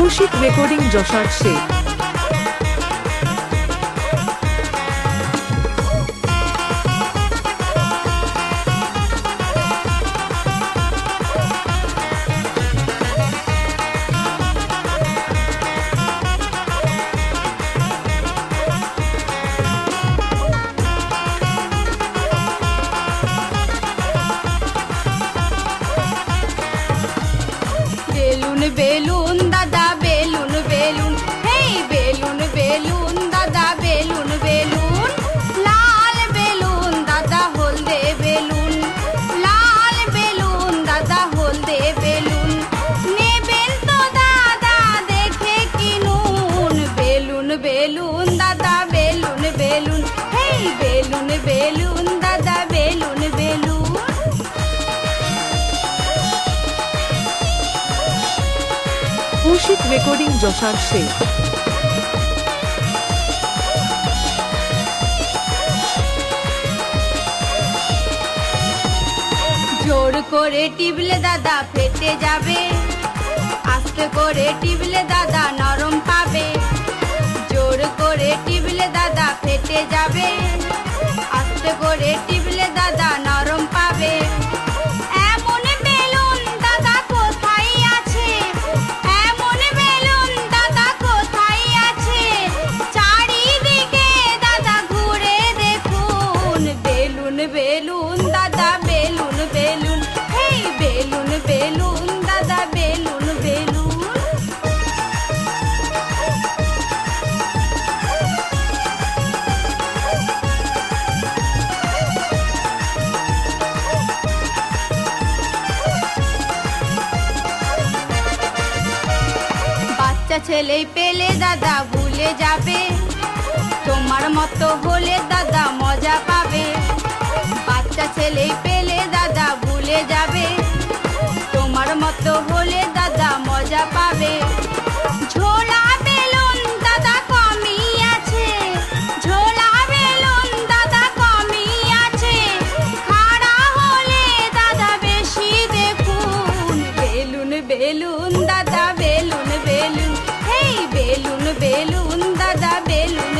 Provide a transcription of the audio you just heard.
Kaushik recording যশার Sheikh. Balloon balloon balloon, দাদা balloon balloon. লাল balloon, দাদা হলদে বেলুন। লাল বেলুন, দাদা হলদে বেলুন। নেবেন তো দাদা, দেখে বেলুন বেলুন, দাদা বেলুন বেলুন। বেলুন বেলুন, দাদা বেলুন বেলুন। কৌশিক রেকর্ডিং যশার শেখ জোর করে টিপলে দাদা ফেটে যাবে। আস্তে করে টিপলে দাদা নরম বাচ্চা ছেলে পেলে দাদা ভুলে যাবে। তোমার মতো হলে দাদা মজা পাবে। বাচ্চা ছেলে পেলে দাদা ভুলে যাবে। তোমার মতো হলে দাদা মজা পাবে। ঝোলা বেলুন দাদা কমই আছে। ঝোলা দাদা আছে। দাদা বেশি দেখুন। বেলুন বেলুন দাদা বেলুন বেলুন হেই